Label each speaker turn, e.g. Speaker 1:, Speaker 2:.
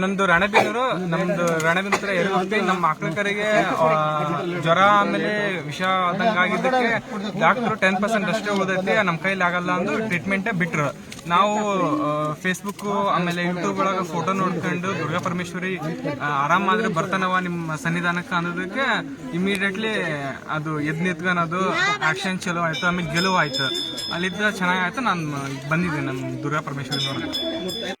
Speaker 1: ನಂದು ರಣಬೀನೂರು ನಮ್ದು ರಣಬೀನೂರು ಹತ್ರ ನಮ್ಮ ಮಕ್ಕಳಿಗೆ ಜ್ವರ ಆಮೇಲೆ ವಿಷ ಆದಂಗ ಆಗಿದ್ದಕ್ಕೆ ಡಾಕ್ಟರ್ ಟೆನ್ ಪರ್ಸೆಂಟ್ ಅಷ್ಟೇ ಓದೈತಿ, ನಮ್ಮ ಕೈಲಿ ಆಗಲ್ಲ ಅಂದು ಟ್ರೀಟ್ಮೆಂಟೇ ಬಿಟ್ರು. ನಾವು ಫೇಸ್ಬುಕ್ ಆಮೇಲೆ ಯೂಟ್ಯೂಬ್ ಒಳಗೆ ಫೋಟೋ ನೋಡ್ಕೊಂಡು ದುರ್ಗಾ ಪರಮೇಶ್ವರಿ ಆರಾಮಾದ್ರೆ ಬರ್ತಾನವ ನಿಮ್ಮ ಸನ್ನಿಧಾನಕ್ಕೆ ಅನ್ನೋದಕ್ಕೆ ಇಮಿಡಿಯೇಟ್ಲಿ ಅದು ಎದ್ ನಿಂತ್ಕೊಳೋದು ಆಕ್ಷನ್ ಚಲೋ ಆಯ್ತು, ಆಮೇಲೆ ಗೆಲುವು ಆಯ್ತು. ಅಲ್ಲಿದ್ದ ಚೆನ್ನಾಗಾಯ್ತು ನಾನು ಬಂದಿದ್ದೆ ನಮ್ಮ ದುರ್ಗಾ ಪರಮೇಶ್ವರಿ ನೋಡಕ್ಕೆ.